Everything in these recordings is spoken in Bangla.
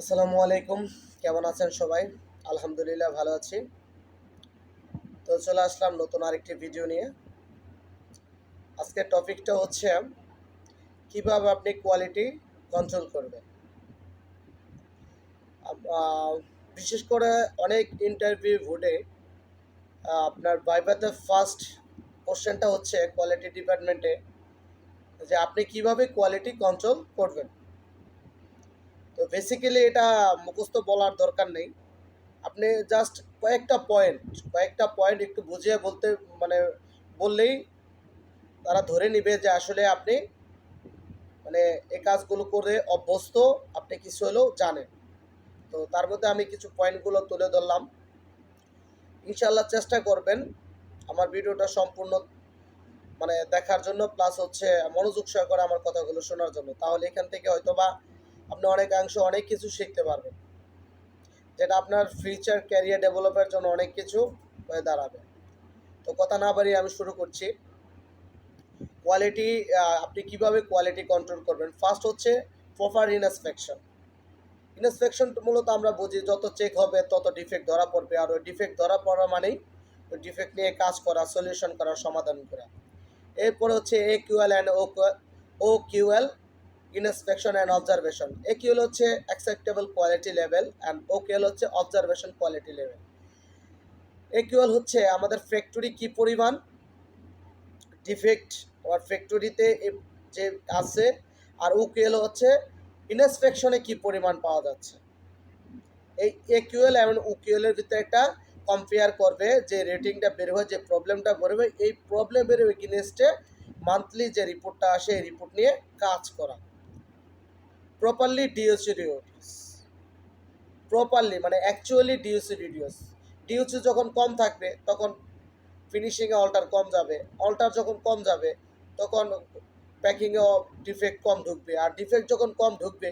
আসসালামু আলাইকুম। কেমন আছেন সবাই? আলহামদুলিল্লাহ ভালো আছি। তো চলে আসলাম নতুন আরেকটি ভিডিও নিয়ে। আজকের টপিকটা হচ্ছে, কীভাবে আপনি কোয়ালিটি কন্ট্রোল করবেন? বিশেষ করে অনেক ইন্টারভিউ ভোটে আপনার বাইবাতে ফার্স্ট কোশ্চেনটা হচ্ছে কোয়ালিটি ডিপার্টমেন্টে যে আপনি কীভাবে কোয়ালিটি কন্ট্রোল করবেন? তো বেসিক্যালি এটা মুখস্থ বলার দরকার নেই। আপনি জাস্ট কয়েকটা পয়েন্ট কয়েকটা পয়েন্ট একটু বুঝিয়ে বলতে মানে বললেই তারা ধরে নিবে যে আসলে আপনি মানে এই কাজগুলো করে অভ্যস্ত, আপনি কিছু হলেও জানেন। তো তার মধ্যে আমি কিছু পয়েন্টগুলো তুলে ধরলাম। ইনশাল্লাহ চেষ্টা করবেন আমার ভিডিওটা সম্পূর্ণ মানে দেখার জন্য প্লাস হচ্ছে মনোযোগ সহকারে আমার কথাগুলো শোনার জন্য। তাহলে এখান থেকে হয়তো বা আপনি অনেকাংশ অনেক কিছু শিখতে পারবেন। যেটা আপনার ফিউচার ক্যারিয়ার ডেভেলপের জন্য অনেক কিছু হয়ে দাঁড়াবে। তো কথা না বাড়িয়ে আমি শুরু করছি। কোয়ালিটি আপনি কীভাবে কোয়ালিটি কন্ট্রোল করবেন? ফার্স্ট হচ্ছে প্রপার ইনস্পেকশন ইনস্পেকশন মূলত আমরা বুঝি যত চেক হবে তত ডিফেক্ট ধরা পড়বে। আর ওই ডিফেক্ট ধরা পড়া মানেই ওই ডিফেক্ট নিয়ে কাজ করা সলিউশন করা, সমাধান করা। এরপরে হচ্ছে A QL and O QL inspection and observation A QL হচ্ছে acceptable quality level and O QL হচ্ছে observation quality level A QL হচ্ছে আমাদের ফ্যাক্টরি কি পরিমাণ? ডিফেক্ট আমার ফ্যাক্টরিতে যে আছে, আর ও কিউএল হচ্ছে ইনস্পেকশনে কি পরিমাণ পাওয়া যাচ্ছে? এই এ কিউএল এবং ও কিউএলের ভিতরে একটা কম্পেয়ার করবে যে রেটিংটা বের হয়, যে প্রবলেমটা বেরোবে এই প্রবলেমের এগেনস্টে মান্থলি যে রিপোর্টটা আসে, এই রিপোর্ট নিয়ে কাজ করা। প্রপারলি ডিওসি রিডিউস প্রপারলি মানে অ্যাকচুয়ালি ডিওসি রিডিউস ডিওসি যখন কম থাকবে, তখন ফিনিশিংয়ে অল্টার কম যাবে। অল্টার যখন কম যাবে, তখন প্যাকিংয়েও ডিফেক্ট কম ঢুকবে। আর ডিফেক্ট যখন কম ঢুকবে,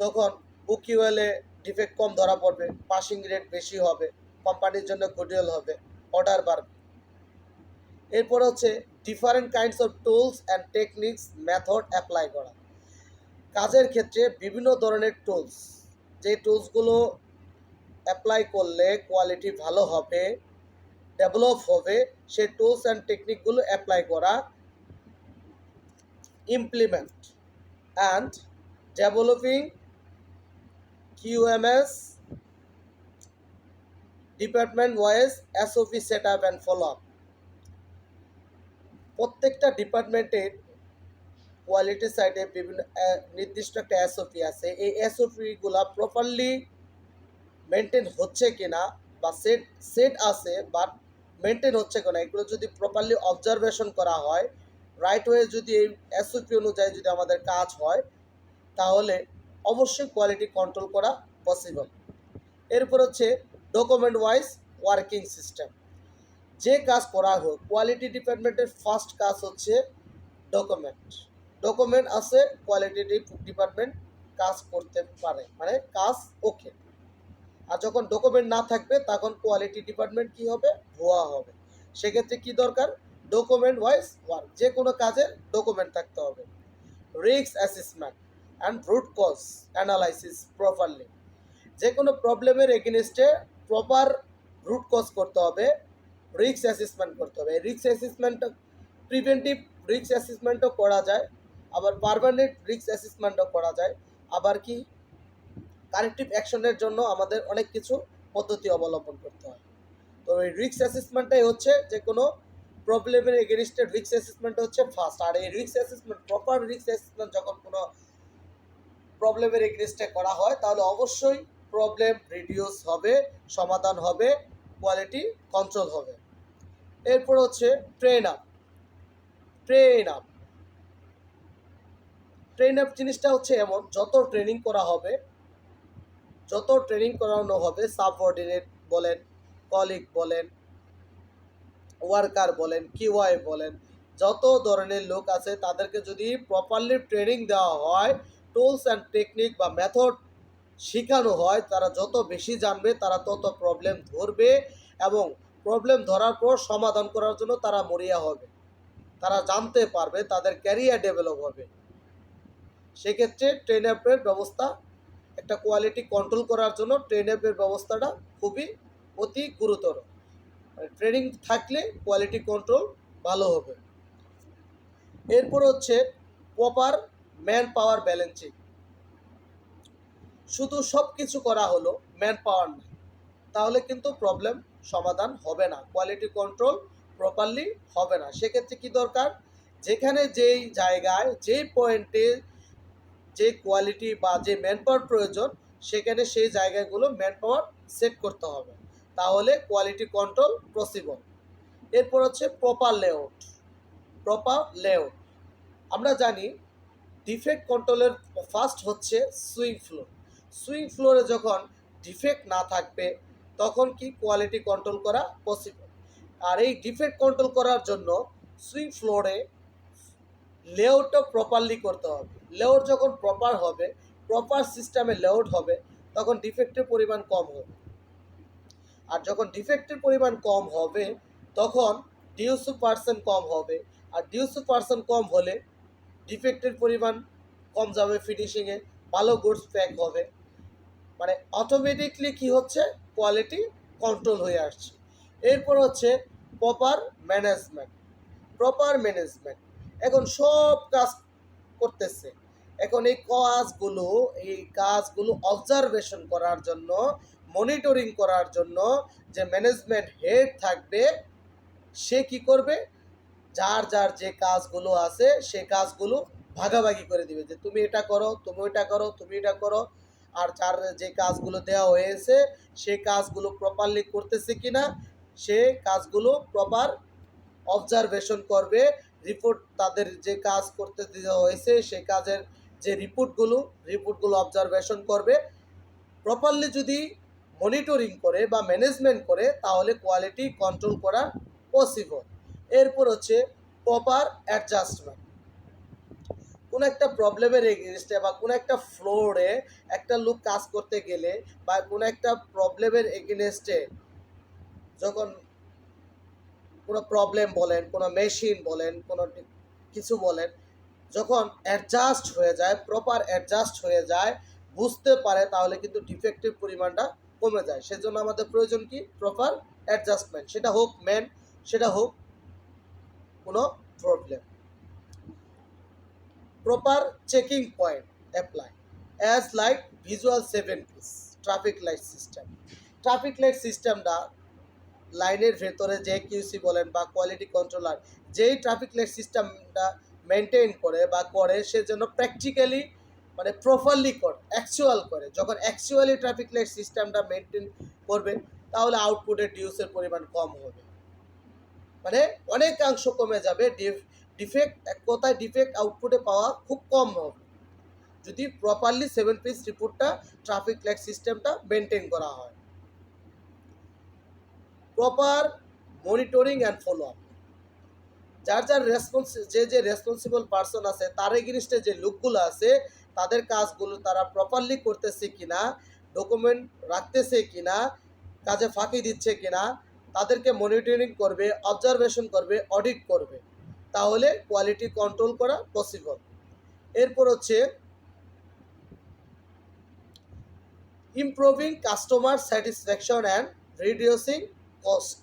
তখন উকিওয়েলে ডিফেক্ট কম ধরা পড়বে। পাসিং রেট বেশি হবে কোম্পানির জন্য গুডউইল হবে অর্ডার বাড়বে এরপর হচ্ছে different kinds of tools and techniques method apply করা। কাজের ক্ষেত্রে বিভিন্ন ধরনের টুলস যে টুলসগুলো অ্যাপ্লাই করলে কোয়ালিটি ভালো হবে ডেভেলপ হবে সেই টুলস অ্যান্ড টেকনিকগুলো অ্যাপ্লাই করা implement and developing QMS department wise SOP set up and follow up প্রত্যেকটা ডিপার্টমেন্টের কোয়ালিটি সাইডে বিভিন্ন নির্দিষ্ট একটা এসওপি আছে। এই এসওপিগুলো প্রপারলি মেনটেন হচ্ছে কিনা বা সেট সেট আছে বাট মেনটেন হচ্ছে কিনা, এগুলো যদি প্রপারলি অবজারভেশন করা হয় রাইট ওয়ে যদি এই এসওপি অনুযায়ী যদি আমাদের কাজ হয়, তাহলে অবশ্যই কোয়ালিটি কন্ট্রোল করা পসিবল এরপর হচ্ছে ডকুমেন্ট ওয়াইজ ওয়ার্কিং সিস্টেম যে কাজ করা হোক কোয়ালিটি ডিপার্টমেন্টের ফার্স্ট কাজ হচ্ছে ডকুমেন্ট ডকুমেন্ট আছে কোয়ালিটি ডিপার্টমেন্ট কাজ করতে পারে মানে কাজ ওকে আর যখন ডকুমেন্ট না থাকবে, তখন কোয়ালিটি ডিপার্টমেন্ট কি হবে? ভুয়া হবে। সেক্ষেত্রে কি দরকার? ডকুমেন্ট ওয়াইজ ওয়ার্ক যে কোনো কাজের ডকুমেন্ট থাকতে হবে। Risk assessment and root cause analysis properly যে কোনো প্রবলেমের এগেনস্টে প্রপার রুট কজ করতে হবে রিস্ক অ্যাসেসমেন্ট করতে হবে। রিস্ক অ্যাসেসমেন্ট প্রিভেন্টিভ রিস্ক অ্যাসেসমেন্টও করা যায়। আবার পারমানেন্ট রিস্ক অ্যাসেসমেন্টও করা যায়। আবার কি কারেক্টিভ অ্যাকশনের জন্য আমাদের অনেক কিছু পদ্ধতি অবলম্বন করতে হয়। তো এই রিস্ক অ্যাসেসমেন্টটাই হচ্ছে যে কোনো প্রবলেমের এগেনস্টে রিস্ক অ্যাসেসমেন্ট হচ্ছে ফার্স্ট আর এই risk assessment proper risk assessment যখন কোনো প্রবলেমের এগেনস্টে করা হয়, তাহলে অবশ্যই প্রবলেম রিডিউস হবে, সমাধান হবে কোয়ালিটি কন্ট্রোল হবে। এরপর হচ্ছে train up train up train up জিনিসটা হচ্ছে এমন, যত ট্রেনিং করা হবে, যত ট্রেনিং করানো হবে সাবঅর্ডিনেট বলেন কলিগ বলেন ওয়ার্কার বলেন কিওয়াই বলেন, যত ধরনের লোক আছে, তাদেরকে যদি প্রপারলি ট্রেনিং দেওয়া হয় টুলস অ্যান্ড টেকনিক বা মেথড শেখানো হয়, তারা যত বেশি জানবে, তারা তত প্রবলেম ধরবে এবং প্রবলেম ধরার পর সমাধান করার জন্য তারা মরিয়া হবে। তারা জানতে পারবে, তাদের ক্যারিয়ার ডেভেলপ হবে। সেক্ষেত্রে ট্রেন আপের ব্যবস্থা, একটা কোয়ালিটি কন্ট্রোল করার জন্য ট্রেনের ব্যবস্থাটা খুবই অতি গুরুতর। ট্রেনিং থাকলে কোয়ালিটি কন্ট্রোল ভালো হবে। এরপর হচ্ছে প্রপার ম্যান পাওয়ার ব্যালেন্সিং শুধু সব কিছু করা হলো ম্যান পাওয়ার নেই তাহলে কিন্তু প্রবলেম সমাধান হবে না কোয়ালিটি কন্ট্রোল প্রপারলি হবে না। সেক্ষেত্রে কি দরকার? যেখানে যেই জায়গায়, যেই পয়েন্টে যে কোয়ালিটি বা যে ম্যান পাওয়ার প্রয়োজন, সেখানে সেই জায়গাগুলো ম্যান পাওয়ার সেট করতে হবে। তাহলে কোয়ালিটি কন্ট্রোল পসিবল এরপর হচ্ছে প্রপার লেআউট প্রপার লেআউট আমরা জানি ডিফেক্ট কন্ট্রোলের ফার্স্ট হচ্ছে সুইং ফ্লোর সুইং ফ্লোরে যখন ডিফেক্ট না থাকবে, তখন কি কোয়ালিটি কন্ট্রোল করা পসিবল আর এই ডিফেক্ট কন্ট্রোল করার জন্য সুইং ফ্লোরে লেআউটটা প্রপারলি করতে হবে। লেআউট যখন প্রপার হবে প্রপার সিস্টেমে লেআউট হবে, তখন ডিফেক্টের পরিমাণ কম হবে। আর যখন ডিফেক্টের পরিমাণ কম হবে, তখন ডিউসু পার্সেন্ট কম হবে। আর ডিউসু পার্সেন্ট কম হলে ডিফেক্টের পরিমাণ কম যাবে ফিনিশিংয়ে ভালো গুডস প্যাক হবে। মানে অটোমেটিকলি কি হচ্ছে? কোয়ালিটি কন্ট্রোল হয়ে আসছে। এরপর হচ্ছে প্রপার ম্যানেজমেন্ট প্রপার ম্যানেজমেন্ট এখন সব কাজ করতেছে। এখন এই কাজগুলো এই কাজগুলো অবজারভেশন করার জন্য মনিটরিং করার জন্য যে ম্যানেজমেন্ট হেড থাকবে, সে কি করবে? যার যার যে কাজগুলো আছে, সে কাজগুলো ভাগাভাগি করে দিবে যে তুমি এটা করো, তুমি ওইটা করো, তুমি এটা করো। আর যার যে কাজগুলো দেওয়া হয়েছে, সে কাজগুলো প্রপারলি করতেছে কিনা, সে কাজগুলো প্রপার অবজারভেশন করবে রিপোর্ট তাদের যে কাজ করতে দেওয়া হয়েছে সে কাজের যে রিপোর্টগুলো রিপোর্টগুলো অবজারভেশন করবে। প্রপারলি যদি মনিটরিং করে বা ম্যানেজমেন্ট করে, তাহলে কোয়ালিটি কন্ট্রোল করা পসিবল এরপর হচ্ছে প্রপার অ্যাডজাস্টমেন্ট কোনো একটা প্রবলেমের এগেনস্টে বা কোনো একটা ফ্লোরে একটা লোক কাজ করতে গেলে বা কোনো একটা প্রবলেমের এগেনস্টে যখন কোনো প্রবলেম বলেন, কোনো মেশিন বলেন, কোনো কিছু বলেন, যখন অ্যাডজাস্ট হয়ে যায় প্রপার অ্যাডজাস্ট হয়ে যায়, বুঝতে পারে, তাহলে কিন্তু ডিফেক্টিভ পরিমাণটা কমে যায়। সেজন্য আমাদের প্রয়োজন কি? প্রপার অ্যাডজাস্টমেন্ট সেটা হোক মেন সেটা হোক কোনো problem proper checking point apply as like visual seven piece traffic light system traffic light সিস্টেমটা লাইনের ভেতরে যে কিউসি বলেন বা কোয়ালিটি কন্ট্রোলার যেই ট্রাফিক লাইট সিস্টেমটা মেনটেন করে বা করে, সে যেন প্র্যাকটিক্যালি মানে প্রপারলি করে অ্যাকচুয়াল করে। যখন অ্যাকচুয়ালি ট্রাফিক লাইট সিস্টেমটা মেনটেন করবে, তাহলে আউটপুটের ডিউসের পরিমাণ কম হবে। মানে অনেকাংশ কমে যাবে ডিফেক্ট এক কথায় ডিফেক্ট আউটপুটে পাওয়া খুব কম হবে। যদি প্রপারলি সেভেন পিস রিপোর্টটা ট্রাফিক লাইট সিস্টেমটা মেনটেন করা হয়। Proper monitoring and follow up যার যার রেসপন্স যে যে রেসপন্সিবল পার্সন আছে তার এগেনিস্টে যে লোকগুলো আছে, তাদের কাজগুলো তারা প্রপারলি করতেছে কিনা ডকুমেন্ট রাখতেছে কিনা, কাজে ফাঁকি দিচ্ছে কিনা, তাদেরকে মনিটরিং করবে অবজারভেশন করবে অডিট করবে। তাহলে কোয়ালিটি কন্ট্রোল করা পসিবল এরপর হচ্ছে improving customer satisfaction and reducing cost.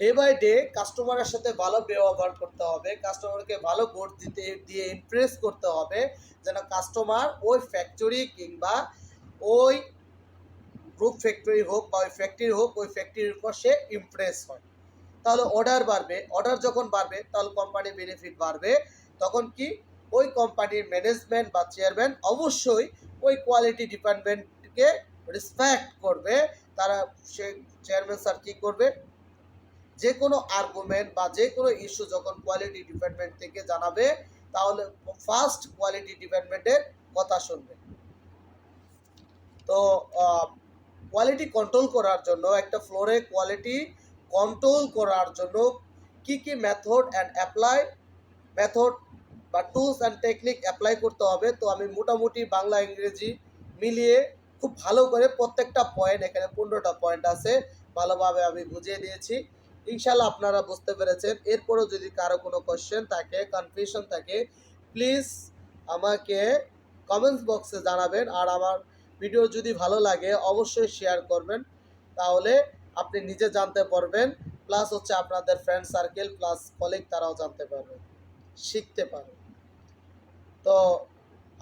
Day by day কাস্টমারের সাথে ভালো ব্যবহার করতে হবে কাস্টমারকে ভালো ভোট দিতে, দিয়ে ইমপ্রেস করতে হবে, যেন কাস্টমার ওই ফ্যাক্টরি কিংবা ওই গ্রুপ ফ্যাক্টরি হোক বা ওই ফ্যাক্টরি হোক, ওই ফ্যাক্টরির উপর সে ইমপ্রেস হয়। তাহলে অর্ডার বাড়বে অর্ডার যখন বাড়বে, তাহলে কোম্পানির বেনিফিট বাড়বে। তখন কি? ওই কোম্পানির ম্যানেজমেন্ট বা চেয়ারম্যান অবশ্যই ওই কোয়ালিটি ডিপার্টমেন্টকে রেসপেক্ট করবে, তারা সে চেয়ারম্যান স্যার কী করবে? যে কোনো আর্গুমেন্ট বা যে কোনো ইস্যু যখন কোয়ালিটি ডিপার্টমেন্ট থেকে জানাবে, তাহলে ফার্স্ট কোয়ালিটি ডিপার্টমেন্টের কথা শুনবে। তো কোয়ালিটি কন্ট্রোল করার জন্য, একটা ফ্লোরে কোয়ালিটি কন্ট্রোল করার জন্য কি কি মেথড অ্যান্ড অ্যাপ্লাই মেথড বা টুলস অ্যান্ড টেকনিক অ্যাপ্লাই করতে হবে, তো আমি মোটামুটি বাংলা ইংরেজি মিলিয়ে খুব ভালো করে প্রত্যেকটা পয়েন্ট এখানে পনেরোটা পয়েন্ট আছে, ভালোভাবে আমি বুঝিয়ে দিয়েছি। ইনশাল্লাহ আপনারা বুঝতে পেরেছেন। এরপরও যদি কারও কোনো কোশ্চেন থাকে কনফিউশন থাকে প্লিজ আমাকে কমেন্টস বক্সে জানাবেন। আর আমার ভিডিও যদি ভালো লাগে, অবশ্যই শেয়ার করবেন। তাহলে আপনি নিজে জানতে পারবেন। প্লাস হচ্ছে আপনাদের ফ্রেন্ড সার্কেল প্লাস কলিগ তারাও জানতে পারবে, শিখতে পারবে। তো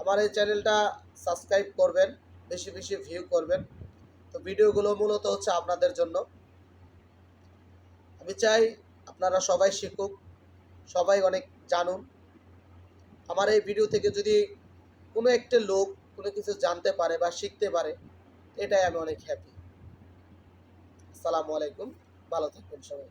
আমার এই চ্যানেলটা সাবস্ক্রাইব করবেন। বেশি বেশি ভিউ করবেন। তো ভিডিওগুলো মূলত হচ্ছে আপনাদের জন্য। আমি চাই আপনারা সবাই শিখুক, সবাই অনেক জানুন। আমার এই ভিডিও থেকে যদি কোনো একটা লোক কোনো কিছু জানতে পারে বা শিখতে পারে, এটাই আমি অনেক হ্যাপি আসসালামু আলাইকুম, ভালো থাকবেন সবাই।